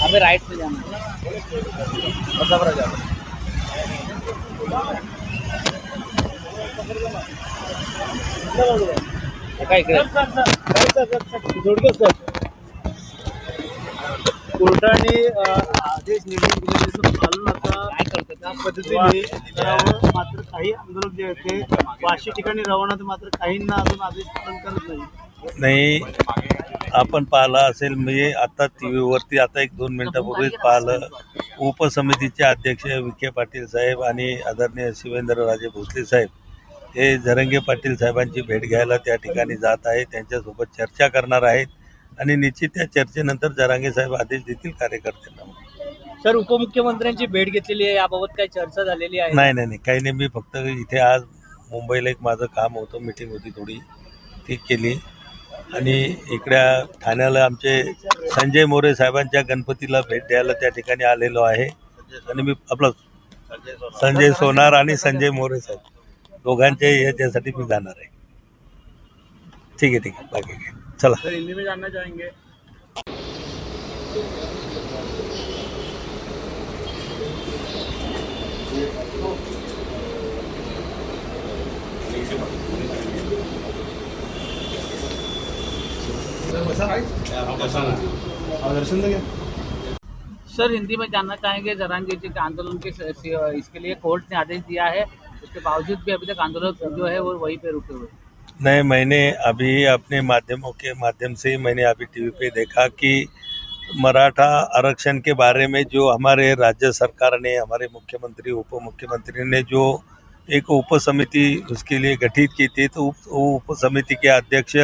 अभी राइट पे जाना है कोर्टाने आदेश निर्णय पालन आता काय करतो त्या पद्धतीने करावं मात्र काही आंदोलक जे आहेत ते वाशी ठिकाणी रवाना तर मात्र काहींना अजून आदेश पालन करत नाही नाही आपण पाहिलं असेल म्हणजे आता टी व्हीवरती आता एक दोन मिनिटापूर्वीच पाहिलं. उपसमितीचे अध्यक्ष विखे पाटील साहेब आणि आदरणीय शिवेंद्रराजे भोसले साहेब हे जरंगे पाटील साहेबांची भेट घ्यायला त्या ठिकाणी जात आहेत त्यांच्यासोबत चर्चा करणार आहेत आणि निश्चित त्या चर्चेनंतर जरांगे साहेब आदेश देतील कार्यकर्त्यांना. सर उपमुख्यमंत्र्यांची भेट घेतलेली आहे याबाबत काय चर्चा झालेली आहे? नाही नाही नाही काही नाही. मी फक्त इथे आज मुंबईला एक माझं काम होतं मिटिंग होती थोडी ती केली. आणि इकड्या ठाण्याला आमचे संजय मोरे साहेबांच्या गणपतीला भेट द्यायला त्या ठिकाणी आलेलो आहे. आणि मी आपलं संजय सोनार आणि संजय मोरे साहेब दोघांचे याच्यासाठी मी जाणार आहे. ठीक आहे ठीक आहे. बाकी चला. सर, हिंदी में जानना चाहेंगे जरांगे जी के आंदोलन के इसके लिए कोर्ट ने आदेश दिया है। उसके बावजूद भी अभी तक आंदोलक जो है, वो वहीं पे रुके हुए नहीं, मैंने अभी अपने माध्यमों के माध्यम से मैंने अभी टीवी पे देखा कि मराठा आरक्षण के बारे में जो हमारे राज्य सरकार ने, हमारे मुख्यमंत्री उप मुख्यमंत्री ने जो एक उप समिति उसके लिए गठित की थी तो उप समिति के अध्यक्ष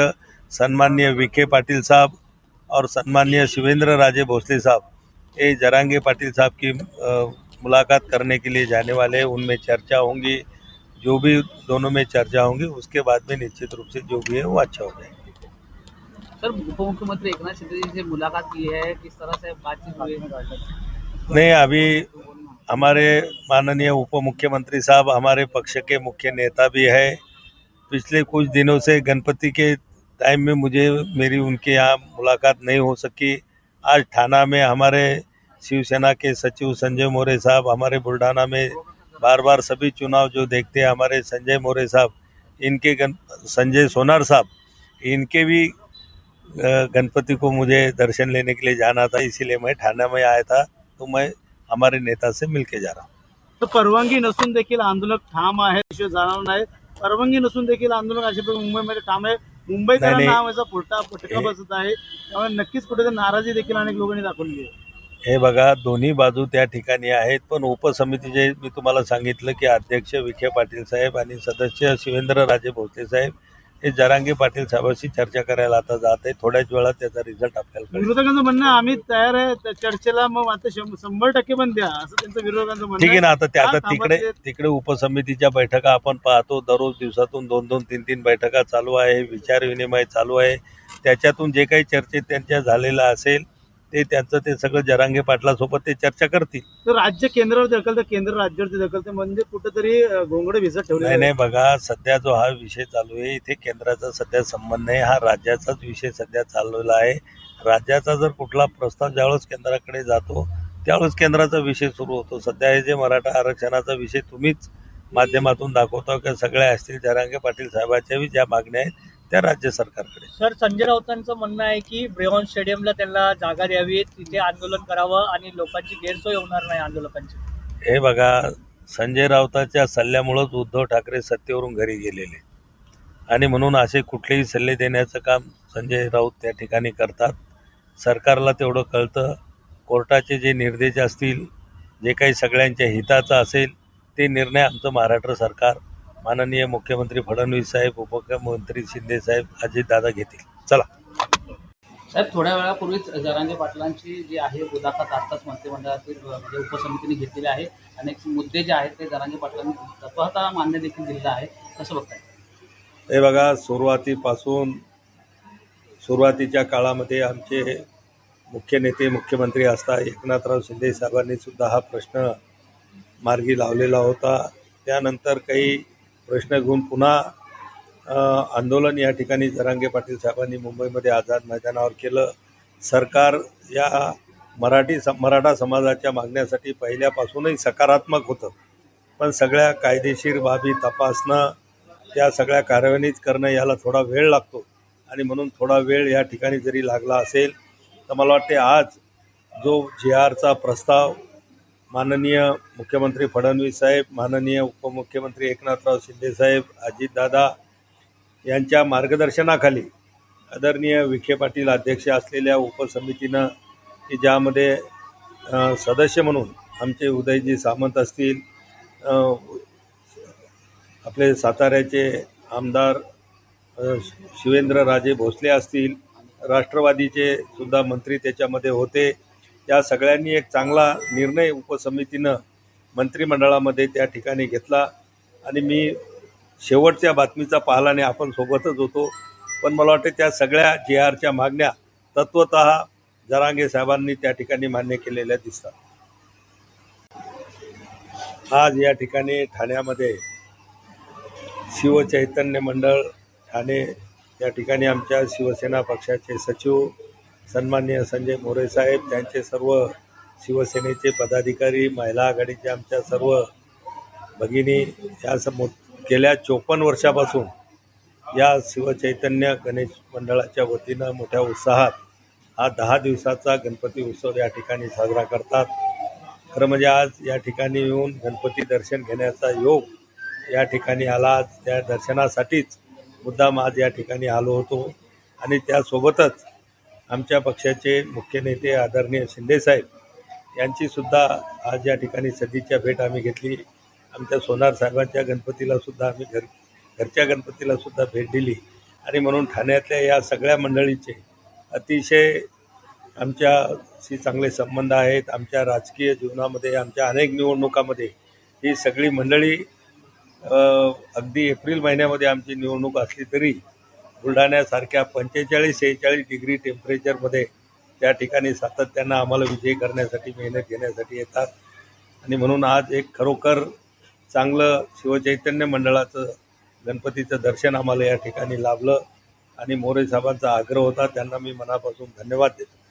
सन्मान्य विखे पाटिल साहब और सन्मान्य शिवेंद्र राजे भोसले साहब ये जरांगे पाटिल साहब की अ, मुलाकात करने के लिए जाने वाले हैं। उनमें चर्चा होंगी जो भी दोनों में चर्चा होंगी उसके बाद में निश्चित रूप से जो भी है वो अच्छा हो जाएगा। सर उप मुख्यमंत्री एकनाथ शिंदे जी से मुलाकात की है किस तरह से बातचीत हुई नहीं अभी हमारे माननीय उप मुख्यमंत्री साहब हमारे पक्ष के मुख्य नेता भी है। पिछले कुछ दिनों से गणपति के टाइम में मुझे मेरी उनके यहाँ मुलाकात नहीं हो सकी। आज थाना में हमारे शिवसेना के सचिव संजय मोरे साहब, हमारे बुल्ढाना में बार बार सभी चुनाव जो देखते हैं, हमारे संजय मोरे साहब, इनके गण, संजय सोनार साहब, इनके भी गणपति को मुझे दर्शन लेने के लिए जाना था, इसीलिए मैं ठाणे में आया था तो मैं हमारे नेता से मिल जा रहा हूँ। तर परवानगी नसून देखील आंदोलक ठाम शिवाय जाणार नाही परवानगी नसून देखील आंदोलक अशा मुंबईमध्ये ठाम नाही, नाही. नावाचा फुटका फटका हे- बसत आहे त्यामुळे नक्कीच कुठेतरी नाराजी देखील अनेक लोकांनी दाखवली आहे हे बघा दोन्ही बाजू त्या ठिकाणी आहेत पण उपसमितीचे मी तुम्हाला सांगितलं की अध्यक्ष विखे पाटील साहेब आणि सदस्य शिवेंद्र राजे भोसले साहेब हे जरांगे पाटील साहेबांशी चर्चा करायला आता जात आहे. थोड्याच वेळात त्याचा रिझल्ट आपल्याला कळेल. विरोधकांचं म्हणणं आम्ही तयार आहे त्या चर्चेला मग आता शं- शंभर टक्के पण द्या असं त्यांचं विरोधकांचं म्हणणं ठीक आहे ना आता ते आता तिकडे? तिकडे उपसमितीच्या बैठका आपण पाहतो. दररोज दिवसातून दोन दोन तीन तीन बैठका चालू आहे विचार विनिमय चालू आहे. त्याच्यातून जे काही चर्चेत त्यांच्या झालेलं असेल ते त्यांचं ते सगळं जरांगे पाटलासोबत ते चर्चा करतील. तर राज्य केंद्रावर ढकलतं केंद्र राज्यावरती ढकलतं म्हणजे कुठेतरी अं, घोंगडे भिजत ठेवले नाही नाही बघा सध्या जो हा विषय चालू आहे इथे केंद्राचा सध्या संबंध नाही हा राज्याचाच विषय सध्या चाललेला आहे. राज्याचा जर कुठला प्रस्ताव ज्यावेळेस केंद्राकडे जातो त्यावेळेस केंद्राचा विषय सुरू होतो. सध्या हे जे मराठा आरक्षणाचा विषय तुम्हीच माध्यमातून दाखवता की? सगळ्या असतील जरांगे पाटील साहेबांच्या बी ज्या मागण्या आहेत त्या राज्य सरकारकडे. सर संजय राऊतांचं म्हणणं आहे की ब्रेहॉन स्टेडियमला त्यांना जागा द्यावी तिथे आंदोलन करावं आणि लोकांची गैरसोय होणार नाही आंदोलकांची. हे बघा संजय राऊताच्या सल्ल्यामुळंच उद्धव ठाकरे सत्तेवरून घरी गेलेले. आणि म्हणून असे कुठलेही सल्ले देण्याचं काम संजय राऊत त्या ठिकाणी करतात. सरकारला तेवढं कळतं. कोर्टाचे जे निर्देश असतील जे काही सगळ्यांच्या हिताचं असेल ते निर्णय आमचं महाराष्ट्र सरकार माननीय मुख्यमंत्री फडणवीस साहेब उपमुख्यमंत्री शिंदे साहेब अजितदादा घेतील. चला. साहेब थोड्या वेळापूर्वीच जरांगे पाटलांची जी आहे मुलाखत आत्ताच मंत्रिमंडळातील म्हणजे उपसमितीने घेतलेली आहे. अनेक मुद्दे जे आहेत ते जरांगे पाटलांनी स्वतः मान्य देखील दिलेलं आहे. कसं बघताय? हे बघा सुरुवातीपासून सुरुवातीच्या काळामध्ये आमचे मुख्य नेते मुख्यमंत्री असता एकनाथराव शिंदे साहेबांनी सुद्धा हा प्रश्न मार्गी लावलेला होता. त्यानंतर काही प्रश्न घेऊन पुन्हा आंदोलन या ठिकाणी जरांगे पाटील साहेबांनी मुंबईमध्ये आझाद मैदानावर केलं. सरकार या मराठी स मराठा समाजाच्या मागण्यासाठी पहिल्यापासूनही सकारात्मक होतं. पण सगळ्या कायदेशीर बाबी तपासणं त्या सगळ्या कार्यान्वित करणं याला थोडा वेळ लागतो. आणि म्हणून थोडा वेळ या ठिकाणी जरी लागला असेल तर मला वाटते आज जो जे आरचा प्रस्ताव माननीय मुख्यमंत्री फडणवीस साहेब माननीय उपमुख्यमंत्री एकनाथराव शिंदेसाहेब अजितदादा यांच्या मार्गदर्शनाखाली आदरणीय विखे पाटील अध्यक्ष असलेल्या उपसमितीनं की ज्यामध्ये सदस्य म्हणून आमचे उदयजी सामंत असतील आपले साताऱ्याचे आमदार शिवेंद्रराजे भोसले असतील राष्ट्रवादीचे सुद्धा मंत्री त्याच्यामध्ये होते. या सगळ्यांनी एक चांगला निर्णय उपसमितीनं मंत्रिमंडळामध्ये त्या ठिकाणी घेतला. आणि मी शेवटच्या बातमीचा पाहिला आपण सोबतच होतो. पण मला वाटतं त्या सगळ्या जे आरच्या मागण्या तत्वत जरांगे साहेबांनी त्या ठिकाणी मान्य केलेल्या दिसतात. आज या ठिकाणी ठाण्यामध्ये शिवचैतन्य मंडळ ठाणे या ठिकाणी आमच्या शिवसेना पक्षाचे सचिव सन्माननीय संजय मोरे साहेब त्यांचे सर्व शिवसेनेचे पदाधिकारी महिला आघाडीच्या आमच्या सर्व भगिनी या समोर गेल्या चोपन्न वर्षापासून या शिवचैतन्य गणेश मंडळाच्या वतीनं मोठ्या उत्साहात हा दहा दिवसाचा गणपती उत्सव या ठिकाणी साजरा करतात. खरं म्हणजे आज या ठिकाणी येऊन गणपती दर्शन घेण्याचा योग या ठिकाणी आला. आज त्या दर्शनासाठीच मुद्दाम आज या ठिकाणी आलो होतो आणि त्यासोबतच आमच्या पक्षाचे मुख्य नेते आदरणीय शिंदेसाहेब यांचीसुद्धा आज या ठिकाणी सदिच्छा भेट आम्ही घेतली. आमच्या सोनार साहेबांच्या गणपतीलासुद्धा आम्ही घर घरच्या गणपतीलासुद्धा भेट दिली. आणि म्हणून ठाण्यातल्या या सगळ्या मंडळीचे अतिशय आमच्याशी चांगले संबंध आहेत. आमच्या राजकीय जीवनामध्ये आमच्या अनेक निवडणुकामध्ये ही सगळी मंडळी अगदी एप्रिल महिन्यामध्ये आमची निवडणूक असली तरी बुलढाण्यासारख्या पंचेचाळीस शेहेचाळीस डिग्री टेम्परेचरमध्ये त्या ठिकाणी सातत्यानं आम्हाला विजयी करण्यासाठी मेहनत घेण्यासाठी येतात. आणि म्हणून आज एक खरोखर चांगलं शिवचैतन्य मंडळाचं गणपतीचं दर्शन आम्हाला या ठिकाणी लाभलं. आणि मोरे साहेबांचा आग्रह होता त्यांना मी मनापासून धन्यवाद देतो.